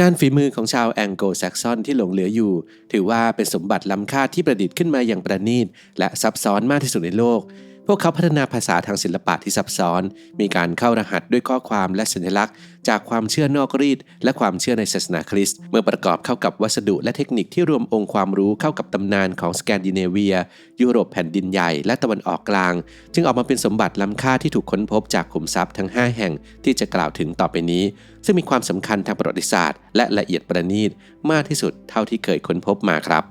งานฝีมือของชาวแองโกลแซกซอนที่หลงเหลืออยู่ ถือว่าเป็นสมบัติล้ำค่าที่ประดิษฐ์ขึ้นมาอย่างประณีตและซับซ้อนมากที่สุดในโลก พวกเขาพัฒนาภาษาทางศิลปะที่ซับซ้อน มีการเข้ารหัสด้วยข้อความและสัญลักษณ์ จากความเชื่อนอกรีด และความเชื่อในศาสนาคริสต์ เมื่อประกอบเข้ากับวัสดุและเทคนิคที่รวมองค์ความรู้เข้ากับตำนานของสแกนดิเนเวีย ยุโรปแผ่นดินใหญ่และตะวันออกกลาง จึงออกมาเป็นสมบัติล้ำค่าที่ถูกค้นพบจากขุมทรัพย์ทั้ง 5 แห่งที่จะกล่าวถึงต่อไปนี้ ซึ่งมีความสำคัญทางประวัติศาสตร์ และละเอียดประณีตมากที่สุดเท่าที่เคยค้นพบมาครับ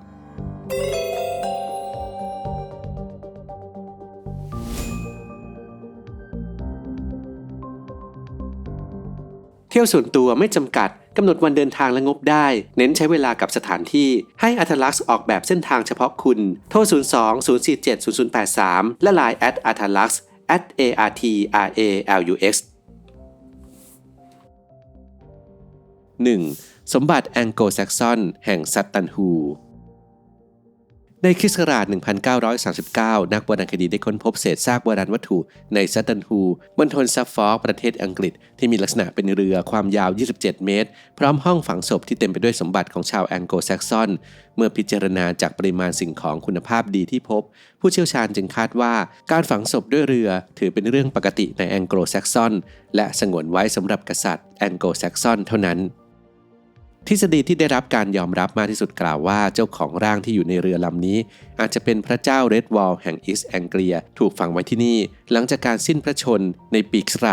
เที่ยวส่วนตัวไม่จำกัดกำหนดวันเดินทางและงบได้ เน้นใช้เวลากับสถานที่ ให้อัธลักษ์ออกแบบเส้นทางเฉพาะคุณ โทร 02 047 0083 และ Line at a t a l u x at a r t r a l u x 1. สมบัติแองโกลแซกซอนแห่งซัตตันฮู ในคริสต์ศักราช 1939 นักโบราณคดีได้ค้นพบเศษซากโบราณวัตถุในซัตตันฮูมณฑลซัฟฟอร์กประเทศอังกฤษ ที่มีลักษณะเป็นเรือความยาว 27 เมตร พร้อมห้องฝังศพที่เต็มไปด้วยสมบัติของชาวแองโกลแซกซอน เมื่อพิจารณาจากปริมาณสิ่งของคุณภาพดีที่พบ ผู้เชี่ยวชาญจึงคาดว่าการฝังศพด้วยเรือถือเป็นเรื่องปกติในแองโกลแซกซอนและสงวนไว้สำหรับกษัตริย์แองโกลแซกซอนเท่านั้น ทฤษฎีที่ได้รับการยอมรับมากที่สุดกล่าวว่าเจ้าของร่างที่อยู่ในเรือลำนี้ อาจจะเป็นพระเจ้าเรดวอลแห่งอีสแองเกลีย ถูกฝังไว้ที่นี่ หลังจากการสิ้นพระชนในปีคศ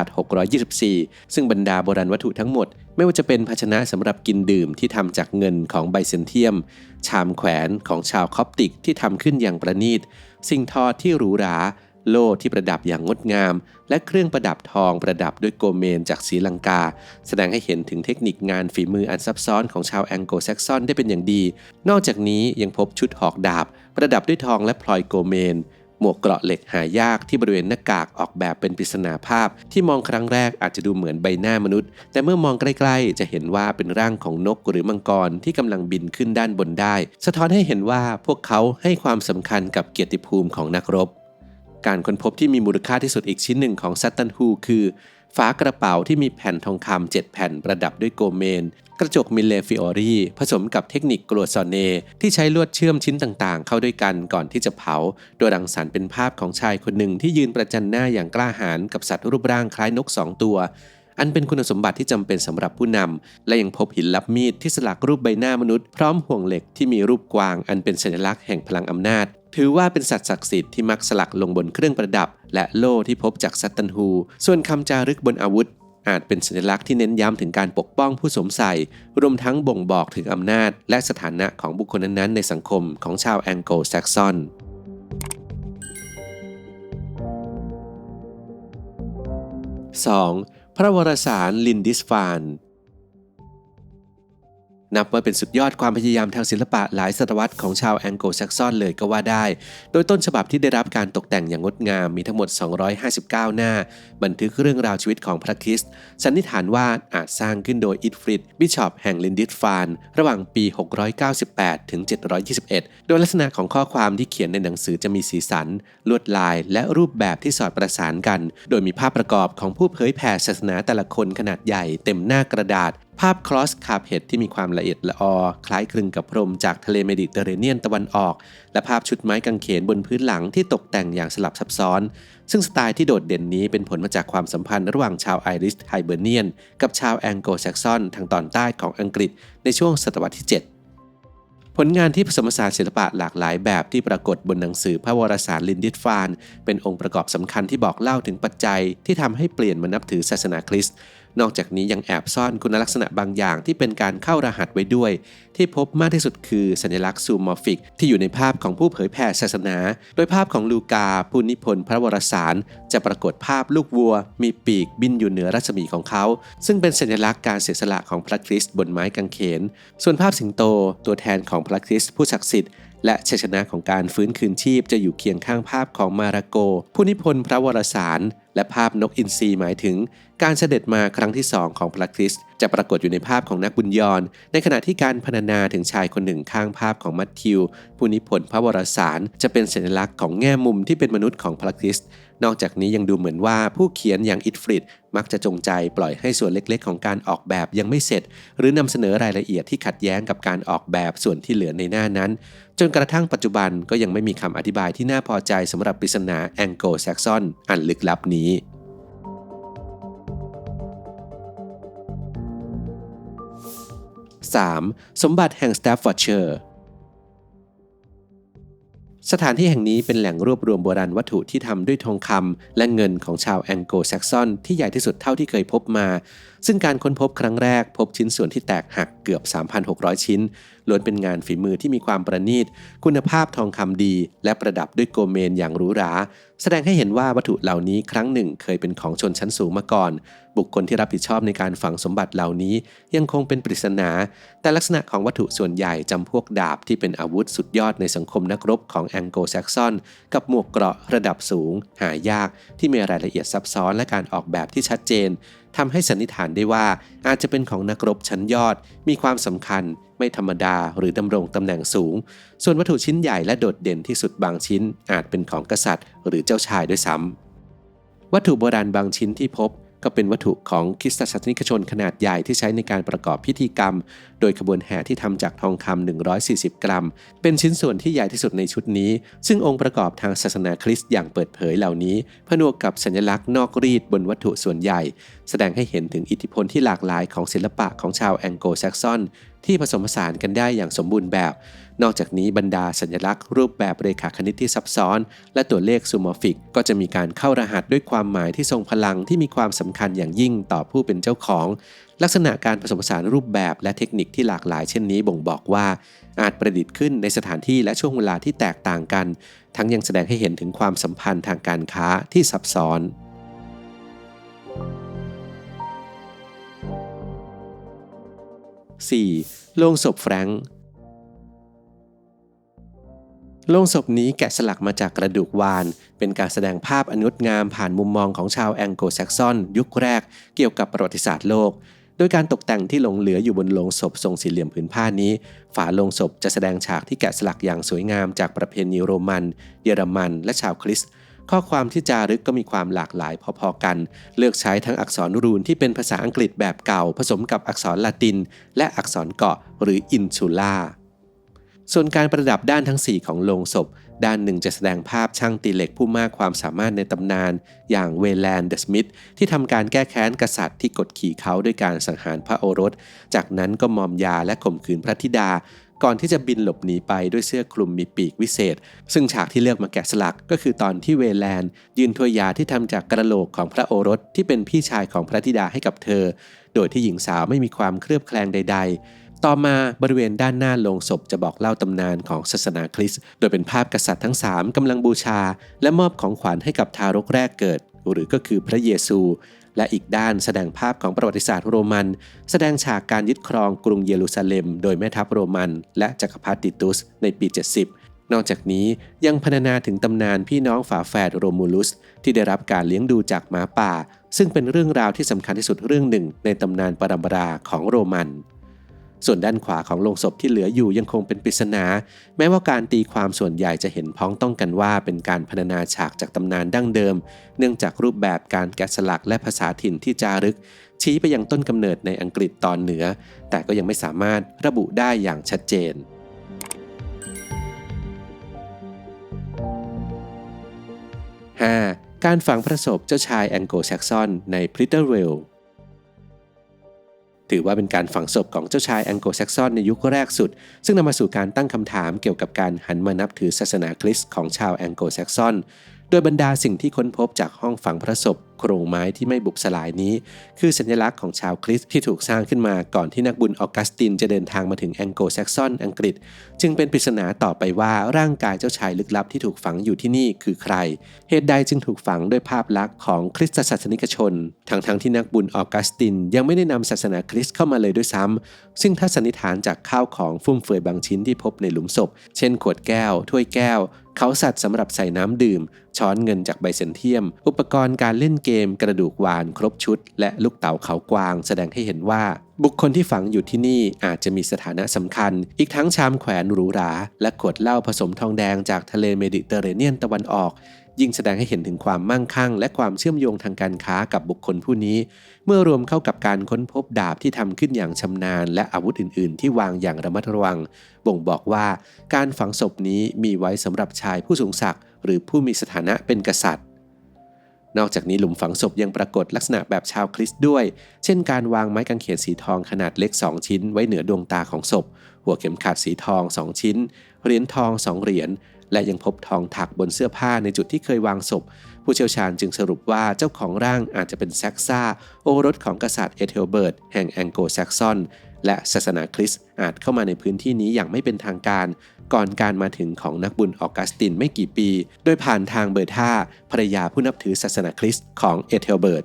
624 ซึ่งบรรดาโบราณวัตถุทั้งหมด ไม่ว่าจะเป็นภาชนะสำหรับกินดื่มที่ทำจากเงินของไบเซนเทียม ชามแขวนของชาวคอปติกที่ทำขึ้นอย่างประณีต สิ่งทอที่หรูหรา โล่ที่ประดับอย่างงดงาม และเครื่องประดับทองประดับด้วยโกเมนจากศรีลังกา แสดงให้เห็นถึงเทคนิคงานฝีมืออันซับซ้อนของชาวแองโกลแซกซอนได้เป็นอย่างดี นอกจากนี้ยังพบชุดหอกดาบ ประดับด้วยทองและพลอยโกเมน หมวกเกราะเหล็กหายากที่บริเวณหน้ากากออกแบบเป็นปริศนาภาพ ที่มองครั้งแรกอาจจะดูเหมือนใบหน้ามนุษย์ แต่เมื่อมองใกล้ๆ จะเห็นว่าเป็นร่างของนกหรือมังกรที่กำลังบินขึ้นด้านบนได้ สะท้อนให้เห็นว่าพวกเขาให้ความสำคัญกับเกียรติภูมิของนักรบ การค้นพบที่มีมูลค่าที่สุดอีกชิ้นหนึ่งของซัตตันฮูคือฝากระเป๋าที่มีแผ่นทองคำ7แผ่นประดับด้วยโกเมน กระจกมิเลฟิออรีผสมกับเทคนิคกลัวซอนเน ที่ใช้ลวดเชื่อมชิ้นต่างๆ เข้าด้วยกันก่อนที่จะเผา โดยรังสรรค์เป็นภาพของชายคนหนึ่งที่ยืนประจันหน้าอย่างกล้าหาญกับสัตว์รูปร่างคล้ายนกสองตัว อันเป็นคุณสมบัติที่จำเป็นสำหรับผู้นำและยังพบหินลับมีดที่สลักรูปใบหน้ามนุษย์พร้อมห่วงเหล็กที่มีรูปกวาง อันเป็นสัญลักษณ์แห่งพลังอำนาจ ถือว่าเป็นสัตว์ศักดิ์สิทธิ์ที่มักสลักลงบนเครื่องประดับ และโล่ที่พบจากซัตตันฮู ส่วนคำจารึกบนอาวุธอาจเป็นสัญลักษณ์ที่เน้นย้ำถึงการปกป้องผู้สวมใส่ รวมทั้งบ่งบอกถึงอำนาจ และสถานะของบุคคลนั้นๆ ในสังคมของชาวแองโกลแซกซอน 2. พระวรสารลินดิสฟาน นับว่าเป็นสุดยอดความพยายามทางศิลปะหลายศตวรรษของชาวแองโกลแซกซอนเลยก็ว่าได้ โดยต้นฉบับที่ได้รับการตกแต่งอย่างงดงามมีทั้งหมด 259 หน้า บันทึกเรื่องราวชีวิตของพระคริสต์สันนิษฐานว่าอาจสร้างขึ้นโดยอิดฟริดบิชอปแห่งลินดิสฟาน ระหว่างปี 698 ถึง 721 โดยลักษณะของข้อความที่เขียนในหนังสือจะมีสีสัน ลวดลาย และรูปแบบที่สอดประสานกัน โดยมีภาพประกอบของผู้เผยแผ่ศาสนาแต่ละคนขนาดใหญ่เต็มหน้ากระดาษ ภาพคลอสคาเพดที่มีความละเอียดละออ คล้ายคลึงกับพรมจากทะเลเมดิเตอร์เรเนียนตะวันออก และภาพชุดไม้กางเขนบนพื้นหลังที่ตกแต่งอย่างสลับซับซ้อน ซึ่งสไตล์ที่โดดเด่นนี้เป็นผลมาจากความสัมพันธ์ระหว่างชาวไอริสไฮเบอร์เนียน กับชาวแองโกลแซกซอนทางตอนใต้ของอังกฤษในช่วงศตวรรษที่ 7ผลงานที่ผสมผสานศิลปะหลากหลายแบบที่ปรากฏบนหนังสือพระวรสารลินดิสฟาน เป็นองค์ประกอบสำคัญที่บอกเล่าถึงปัจจัยที่ทำให้เปลี่ยนมานับถือศาสนาคริสต์นอกจากนี้ยังแอบซ่อนคุณลักษณะบางอย่างที่เป็นการเข้ารหัสไว้ด้วย ที่พบมากที่สุดคือสัญลักษณ์ซูมอร์ฟิก ที่อยู่ในภาพของผู้เผยแผ่ศาสนา โดยภาพของลูกาผู้นิพนธ์พระวรสาร จะปรากฏภาพลูกวัว มีปีกบินอยู่เหนือรัศมีของเขา ซึ่งเป็นสัญลักษณ์การเสียสละของพระคริสต์บนไม้กางเขน ส่วนภาพสิงโต ตัวแทนของพระคริสต์ผู้ศักดิ์สิทธิ์ และชัยชนะของการฟื้นคืนชีพจะอยู่เคียงข้างภาพของมาราโก ผู้นิพนธ์พระวรสาร และภาพนกอินทรีหมายถึง การเสด็จมาครั้งที่สองของพระคริสต์จะปรากฏอยู่ในภาพของนักบุญยอนในขณะที่การพรรณนาถึงชายคนหนึ่งข้างภาพของมัทธิว ผู้นิพนธ์พระวรสาร จะเป็นสัญลักษณ์ของแง่มุมที่เป็นมนุษย์ของพระคริสต์ นอกจากนี้ยังดูเหมือนว่าผู้เขียนอย่างอิตฟริดมักจะจงใจปล่อยให้ส่วนเล็กๆ ของการออกแบบยังไม่เสร็จ หรือนำเสนอรายละเอียดที่ขัดแย้งกับการออกแบบส่วนที่เหลือในหน้านั้น จนกระทั่งปัจจุบันก็ยังไม่มีคำอธิบายที่น่าพอใจสำหรับปริศนาแองโกลแซกซอนอันลึกลับนี้ 3. สมบัติแห่งสแตฟฟอร์ดเชอร์ สถานที่แห่งนี้เป็นแหล่งรวบรวมโบราณวัตถุที่ทำด้วยทองคำและเงินของชาวแองโกลแซกซอนที่ใหญ่ที่สุดเท่าที่เคยพบมาซึ่งการค้นพบครั้งแรกพบชิ้นส่วนที่แตกหักเกือบ 3,600 ชิ้น ล้วนเป็นงานฝีมือที่มีความประณีต คุณภาพทองคำดี และประดับด้วยโกเมนอย่างหรูหรา แสดงให้เห็นว่าวัตถุเหล่านี้ครั้งหนึ่งเคยเป็นของชนชั้นสูงมาก่อน บุคคลที่รับผิดชอบในการฝังสมบัติเหล่านี้ ยังคงเป็นปริศนา แต่ลักษณะของวัตถุส่วนใหญ่จำพวกดาบที่เป็นอาวุธสุดยอดในสังคมนักรบของแองโกลแซกซอนกับหมวกเกราะระดับสูง หายากที่มีรายละเอียดซับซ้อนและการออกแบบที่ชัดเจน ทำให้สันนิษฐานได้ว่าอาจจะเป็นของนักรบชั้นยอด มีความสำคัญ ไม่ธรรมดาหรือดำรงตำแหน่งสูง ส่วนวัตถุชิ้นใหญ่และโดดเด่นที่สุดบางชิ้น อาจเป็นของกษัตริย์ หรือเจ้าชายด้วยซ้ำวัตถุโบราณบางชิ้นที่พบ ก็เป็นวัตถุของคริสตศาสนิกชนขนาดใหญ่ที่ใช้ในการประกอบพิธีกรรม โดยขบวนแห่ที่ทำจากทองคำ140 กรัม เป็นชิ้นส่วนที่ใหญ่ที่สุดในชุดนี้ ซึ่งองค์ประกอบทางศาสนาคริสต์อย่างเปิดเผยเหล่านี้ ผนวกกับสัญลักษณ์นอกรีดบนวัตถุส่วนใหญ่ แสดงให้เห็นถึงอิทธิพลที่หลากหลายของศิลปะของชาวแองโกลแซกซอน ที่ผสมผสานกันได้อย่างสมบูรณ์แบบ นอกจากนี้บรรดาสัญลักษณ์รูปแบบเรขาคณิตที่ซับซ้อน และตัวเลขซูมอร์ฟิก ก็จะมีการเข้ารหัสด้วยความหมายที่ทรงพลังที่มีความสำคัญอย่างยิ่งต่อผู้เป็นเจ้าของ ลักษณะการผสมผสานรูปแบบและเทคนิคที่หลากหลายเช่นนี้บ่งบอกว่า อาจประดิษฐ์ขึ้นในสถานที่และช่วงเวลาที่แตกต่างกัน ทั้งยังแสดงให้เห็นถึงความสัมพันธ์ทางการค้าที่ซับซ้อน 4. โลงศพแฟรงค์โลงศพนี้แกะสลักมาจากกระดูกวาน เป็นการแสดงภาพอนงดงามผ่านมุมมองของชาวแองโกลแซกซอน ยุคแรกเกี่ยวกับประวัติศาสตร์โลก โดยการตกแต่งที่หลงเหลืออยู่บนโลงศพทรงสี่เหลี่ยมผืนผ้านี้ ฝาโลงศพจะแสดงฉากที่แกะสลักอย่างสวยงามจากประเพณีโรมัน เยอรมัน และชาวคริสต์ ข้อความที่จารึกก็มีความหลากหลายพอๆกัน เลือกใช้ทั้งอักษรรูนที่เป็นภาษาอังกฤษแบบเก่า ผสมกับอักษรละติน และอักษรเกาะหรืออินซูล่าส่วนการประดับด้านทั้ง 4 ของโลงศพ ด้านหนึ่งจะแสดงภาพช่างตีเหล็กผู้มากความสามารถในตำนาน อย่างเวแลนเดสมิธที่ทำการแก้แค้นกษัตริย์ที่กดขี่เขาด้วยการสังหารพระโอรส จากนั้นก็มอมยาและข่มขืนพระธิดา ก่อนที่จะบินหลบหนีไปด้วยเสื้อคลุมมีปีกวิเศษ ซึ่งฉากที่เลือกมาแกะสลักก็คือตอนที่เวแลนยืนถ้วยยาที่ทำจากกระโหลกของพระโอรสที่เป็นพี่ชายของพระธิดาให้กับเธอ โดยที่หญิงสาวไม่มีความเครือบแคลงใด ๆต่อมาบริเวณด้านหน้าโลงศพจะบอกเล่าตำนานของศาสนาคริสต์โดยเป็นภาพกษัตริย์ทั้ง 3กำลังบูชา และมอบของขวัญให้กับทารกแรกเกิด หรือก็คือพระเยซู และอีกด้านแสดงภาพของประวัติศาสตร์โรมัน แสดงฉากการยึดครองกรุงเยรูซาเล็ม โดยแม่ทัพโรมัน และจักรพรรดิติตุสในปี 70 นอกจากนี้ยังพรรณนาถึงตำนานพี่น้องฝาแฝดโรมูลุส ที่ได้รับการเลี้ยงดูจากหมาป่า ซึ่งเป็นเรื่องราวที่สำคัญที่สุดเรื่องหนึ่งในตำนานปรำปราของโรมัน ส่วนด้านขวาของโลงศพที่เหลืออยู่ยังคงเป็นปริศนา แม้ว่าการตีความส่วนใหญ่จะเห็นพ้องต้องกันว่าเป็นการพรรณนาฉากจากตำนานดั้งเดิม เนื่องจากรูปแบบการแกะสลักและภาษาถิ่นที่จารึก ชี้ไปยังต้นกำเนิดในอังกฤษตอนเหนือ แต่ก็ยังไม่สามารถระบุได้อย่างชัดเจนการฝังพระศพเจ้าชายแองโกลแซกซอนในพริตเตอร์เวล ถือว่าเป็นการฝังศพของเจ้าชายแองโกลแซกซอนในยุคแรกสุด ซึ่งนำมาสู่การตั้งคำถามเกี่ยวกับการหันมานับถือศาสนาคริสต์ของชาวแองโกลแซกซอน โดยบรรดาสิ่งที่ค้นพบจากห้องฝังพระศพ โครงไม้ที่ไม่บุบสลายนี้ คือสัญลักษณ์ของชาวคริสต์ที่ถูกสร้างขึ้นมาก่อนที่นักบุญออกัสตินจะเดินทางมาถึงแองโกลแซกซอนอังกฤษ จึงเป็นปริศนาต่อไปว่าร่างกายเจ้าชายลึกลับที่ถูกฝังอยู่ที่นี่คือใคร เหตุใดจึงถูกฝังด้วยภาพลักษณ์ของคริสตศาสนิกชน ทั้งๆทที่นักบุญออกัสตินยังไม่ได้นำศาสนาคริสต์เข้ามาเลยด้วยซ้ำซึ่งถ้าสันนิษฐานจากข้าวของฟุ่มเฟือยบางชิ้นที่พบในหลุมศพ เช่น ขวดแก้ว ถ้วยแก้ว เขาสัตว์สำหรับใส่น้ำดื่ม ช้อนเงินจากใบเซนเทียม อุปกรณ์การเล่นเกกมกระดูกวานครบชุด และลูกเต๋าเขากวาง แสดงให้เห็นว่า บุคคลที่ฝังอยู่ที่นี่อาจจะมีสถานะสำคัญ อีกทั้งชามแขวนหรูหรา และขวดเหล้าผสมทองแดงจากทะเลเมดิเตอร์เรเนียนตะวันออก ยิ่งแสดงให้เห็นถึงความมั่งคั่ง และความเชื่อมโยงทางการค้ากับบุคคลผู้นี้ เมื่อรวมเข้ากับการค้นพบดาบที่ทำขึ้นอย่างชำนาญ และอาวุธอื่น ๆ ที่วางอย่างระมัดระวัง บ่งบอกว่า การฝังศพนี้มีไว้สำหรับชายผู้สูงศักดิ์หรือผู้มีสถานะเป็นกษัตริย์ นอกจากนี้หลุมฝังศพยังปรากฏลักษณะแบบชาวคริสต์ด้วย เช่นการวางไม้กางเขนสีทองขนาดเล็ก 2 ชิ้น ไว้เหนือดวงตาของศพ หัวเข็มขัดสีทอง 2 ชิ้น เหรียญทอง 2 เหรียญ และยังพบทองถักบนเสื้อผ้าในจุดที่เคยวางศพ ผู้เชี่ยวชาญจึงสรุปว่าเจ้าของร่างอาจจะเป็นแซกซ่า โอรสของกษัตริย์เอเธลเบิร์ตแห่งแองโกลแซกซอน และศาสนาคริสต์อาจเข้ามาในพื้นที่นี้อย่างไม่เป็นทางการ ก่อนการมาถึงของนักบุญออกัสตินไม่กี่ปี โดยผ่านทางเบอร์ธาภรรยาผู้นับถือศาสนาคริสต์ของเอเธลเบิร์ต